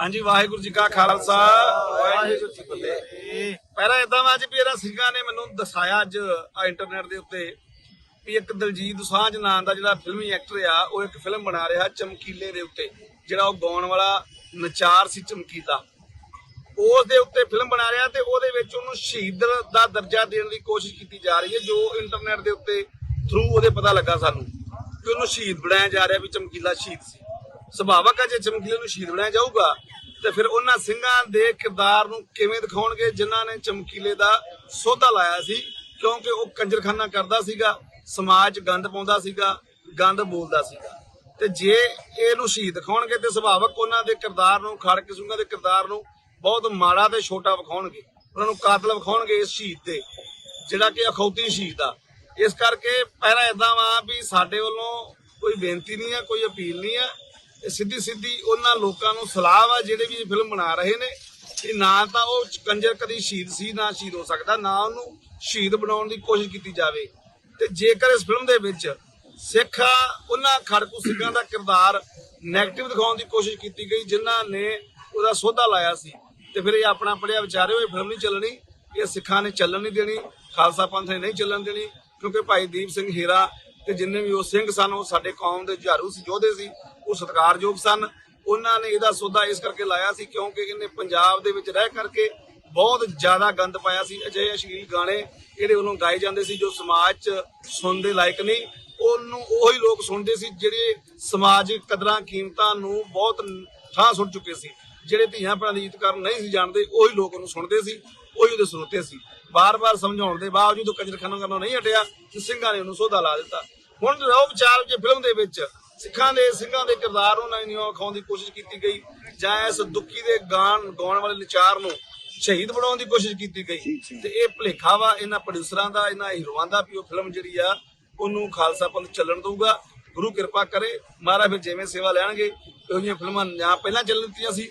ਹਾਂਜੀ ਵਾਹਿਗੁਰੂ ਜੀ ਕਾ ਖਾਲਸਾ। ਵਾਹਿਗੁਰੂ ਜੀ ਕੀ ਫਤਿਹ। ਪਹਿਲਾਂ ਇਦਾਂ ਵਾ ਅੱਜ ਵੀ ਸਿੰਘਾਂ ਨੇ ਮੈਨੂੰ ਦਸਾਇਆ ਅੱਜ ਆ ਇੰਟਰਨੈਟ ਦੇ ਉੱਤੇ ਵੀ ਇੱਕ ਦਲਜੀਤ ਦੋਸਾਂਝ ਨਾਂ ਦਾ ਜਿਹੜਾ ਫਿਲਮੀ ਐਕਟਰ ਆ ਉਹ ਇੱਕ ਫਿਲਮ ਬਣਾ ਰਿਹਾ ਚਮਕੀਲੇ ਦੇ ਉੱਤੇ ਜਿਹੜਾ ਉਹ ਗਾਉਣ ਵਾਲਾ ਨਚਾਰ ਸੀ ਚਮਕੀਲਾ। ਉਸ ਦੇ ਉੱਤੇ ਫਿਲਮ ਬਣਾ ਰਿਹਾ ਤੇ ਉਹਦੇ ਵਿੱਚ ਉਹਨੂੰ ਸ਼ਹੀਦ ਦਾ ਦਰਜਾ ਦੇਣ ਦੀ ਕੋਸ਼ਿਸ਼ ਕੀਤੀ ਜਾ ਰਹੀ ਹੈ ਜੋ ਇੰਟਰਨੈਟ ਦੇ ਉੱਤੇ ਥਰੂ ਉਹਦੇ ਪਤਾ ਲੱਗਾ ਸਾਨੂੰ ਕਿ ਉਹਨੂੰ ਸ਼ਹੀਦ ਬਣਾਇਆ ਜਾ ਰਿਹਾ ਵੀ ਚਮਕੀਲਾ ਸ਼ਹੀਦ ਸੀ। ਸੁਭਾਵਕ ਹੈ ਜੇ ਚਮਕੀਲੇ ਨੂੰ ਸ਼ਹੀਦ ਬਣਾਇਆ ਜਾਊਗਾ, ਤੇ ਫਿਰ ਉਹਨਾਂ ਸਿੰਘਾਂ ਦੇ ਕਿਰਦਾਰ ਨੂੰ ਕਿਵੇਂ ਦਿਖਾਉਣਗੇ ਜਿਨ੍ਹਾਂ ਨੇ ਚਮਕੀਲੇ ਦਾ ਸੋਧਾ ਲਾਇਆ ਸੀ? ਕਿਉਂਕਿ ਉਹ ਕੰਜਰਖਾਨਾ ਕਰਦਾ ਸੀਗਾ, ਸਮਾਜ ਗੰਦ ਪਾਉਂਦਾ ਸੀਗਾ, ਗੰਦ ਬੋਲਦਾ ਸੀਗਾ। ਤੇ ਜੇ ਇਹਨੂੰ ਸ਼ਹੀਦ ਦਿਖਾਉਣਗੇ, ਤੇ ਸੁਭਾਵਕ ਉਹਨਾਂ ਦੇ ਕਿਰਦਾਰ ਨੂੰ ਖੜਕ ਸਿੰਘਾਂ ਦੇ ਕਿਰਦਾਰ ਨੂੰ ਬਹੁਤ ਮਾੜਾ ਤੇ ਛੋਟਾ ਵਿਖਾਉਣਗੇ। ਉਹਨਾਂ ਨੂੰ ਕਾਤਲ ਵਿਖਾਉਣਗੇ ਇਸ ਸ਼ਹੀਦ ਤੇ, ਜਿਹੜਾ ਕਿ ਅਖੌਤੀ ਸ਼ਹੀਦ ਆ ਇਸ ਕਰਕੇ ਪਹਿਲਾਂ ਇਦਾਂ ਵਾ ਵੀ ਸਾਡੇ ਵੱਲੋਂ ਕੋਈ ਬੇਨਤੀ ਨਹੀਂ ਆ ਕੋਈ ਅਪੀਲ ਨਹੀਂ ਆ ਸਿੱਧੀ ਸਿੱਧੀ ਉਹਨਾਂ ਲੋਕਾਂ ਨੂੰ ਸਲਾਹ ਵਾ ਜਿਹੜੇ ਵੀ ਫਿਲਮ ਬਣਾ ਰਹੇ ਨੇ ਕਿ ਨਾ ਤਾਂ ਉਹ ਕੰਜਰ ਕਦੀ ਸ਼ਹੀਦ ਸੀ, ਨਾ ਸ਼ਹੀਦ ਹੋ ਸਕਦਾ, ਨਾ ਉਹਨੂੰ ਸ਼ਹੀਦ ਬਣਾਉਣ ਦੀ ਕੋਸ਼ਿਸ਼ ਕੀਤੀ ਜਾਵੇ। ਤੇ ਜੇਕਰ ਇਸ ਫਿਲਮ ਦੇ ਵਿੱਚ ਸਿੱਖ ਉਹਨਾਂ ਖੜਕੂ ਸਿੰਘਾਂ ਦਾ ਕਿਰਦਾਰ ਨੈਗੇਟਿਵ ਦਿਖਾਉਣ ਦੀ ਕੋਸ਼ਿਸ਼ ਕੀਤੀ ਗਈ, ਜਿਨ੍ਹਾਂ ਨੇ ਉਹਦਾ ਸੋਧਾ ਲਾਇਆ ਸੀ। ਤੇ ਫਿਰ ਇਹ ਆਪਣਾ ਪੜਿਆ ਵਿਚਾਰਿਓ, ਇਹ ਫਿਲਮ ਨਹੀਂ ਚੱਲਣੀ, ਇਹ ਸਿੱਖਾਂ ਨੇ ਚੱਲਣ ਨਹੀਂ ਦੇਣੀ, ਖਾਲਸਾ ਪੰਥ ਨੇ ਨਹੀਂ ਚੱਲਣ ਦੇਣੀ, ਕਿਉਂਕਿ ਭਾਈ ਦੀਪ ਸਿੰਘ ਹੀਰਾ ਤੇ ਜਿੰਨੇ ਵੀ ਉਹ ਸਿੰਘ ਸਨ, ਉਹ ਸਾਡੇ ਕੌਮ ਦੇ ਜੁਝਾਰੂ ਸੀ, ਯੋਧੇ ਸੀ, ਉਹ ਸਤਿਕਾਰਯੋਗ ਸਨ। ਉਹਨਾਂ ਨੇ ਇਹਦਾ ਸੋਧਾ ਇਸ ਕਰਕੇ ਲਾਇਆ ਸੀ ਕਿਉਂਕਿ ਇਹਨੇ ਪੰਜਾਬ ਦੇ ਵਿੱਚ ਰਹਿ ਕਰਕੇ ਬਹੁਤ ਜ਼ਿਆਦਾ ਗੰਦ ਪਾਇਆ ਸੀ। ਅਜਿਹੇ ਅਸ਼ਲੀਲ ਗਾਣੇ ਜਿਹੜੇ ਉਹਨੂੰ ਗਾਏ ਜਾਂਦੇ ਸੀ, ਜੋ ਸਮਾਜ 'ਚ ਸੁਣਨ ਦੇ ਲਾਇਕ ਨਹੀਂ, ਉਹਨੂੰ ਉਹੀ ਲੋਕ ਸੁਣਦੇ ਸੀ ਜਿਹੜੇ ਸਮਾਜਿਕ ਕਦਰਾਂ ਕੀਮਤਾਂ ਨੂੰ ਬਹੁਤ ਥਾਂ ਸੁਣ ਚੁੱਕੇ ਸੀ। ਜਿਹੜੇ ਧੀਆਂ ਭੈਣਾਂ ਦੀ ਇੱਜ਼ਤ ਕਰਨ ਨਹੀਂ ਸੀ ਜਾਣਦੇ ਉਹੀ ਲੋਕ ਉਹਨੂੰ ਸੁਣਦੇ ਸੀ ਉਹੀ ਉਹਦੇ ਸਰੋਤੇ ਸੀ। ਬਾਰ-ਬਾਰ ਸਮਝਾਉਣ ਦੇ ਬਾਵਜੂਦ ਉਹ ਕੰਜਰਖਾਨਾ ਕਰਨੋਂ ਨਹੀਂ ਹਟਿਆ ਤੇ ਸਿੰਘਾਂ ਨੇ ਉਹਨੂੰ ਸੋਧਾ ਲਾ ਦਿੱਤਾ। ਹੁਣ ਰਹੋ ਵਿਚਾਰ ਜੇ ਫਿਲਮ ਦੇ ਵਿੱਚ ਸਿੱਖਾਂ ਦੇ ਸਿੰਘਾਂ ਦੇ ਕਿਰਦਾਰ ਨੂੰ ਨਹੀਂ ਵਿਖਾਉਣ ਦੀ ਕੋਸ਼ਿਸ਼ ਕੀਤੀ ਗਈ ਜਾਂ ਇਸ ਦੁੱਖੀ ਦੇ ਗਾਣ ਗਾਉਣ ਵਾਲੇ ਨਚਾਰ ਨੂੰ ਸ਼ਹੀਦ ਬਣਾਉਣ ਦੀ ਕੋਸ਼ਿਸ਼ ਕੀਤੀ ਗਈ ਤੇ ਇਹ ਭੁਲੇਖਾ ਵਾ ਇਹਨਾਂ ਪ੍ਰੋਡਿਊਸਰਾਂ ਦਾ ਇਹਨਾਂ ਹੀਰੋਆਂ ਦਾ ਵੀ ਉਹ ਫਿਲਮ ਜਿਹੜੀ ਆ ਉਹਨੂੰ ਖਾਲਸਾ ਪੰਥ ਚੱਲਣ ਦਊਗਾ। ਗੁਰੂ ਕਿਰਪਾ ਕਰੇ ਮਹਾਰਾਜ ਫਿਰ ਜਿਵੇਂ ਸੇਵਾ ਲੈਣਗੇ ਇਹੋ ਜਿਹੀਆਂ ਫਿਲਮਾਂ ਨਾ ਪਹਿਲਾਂ ਚੱਲਣ ਦਿੱਤੀਆਂ ਸੀ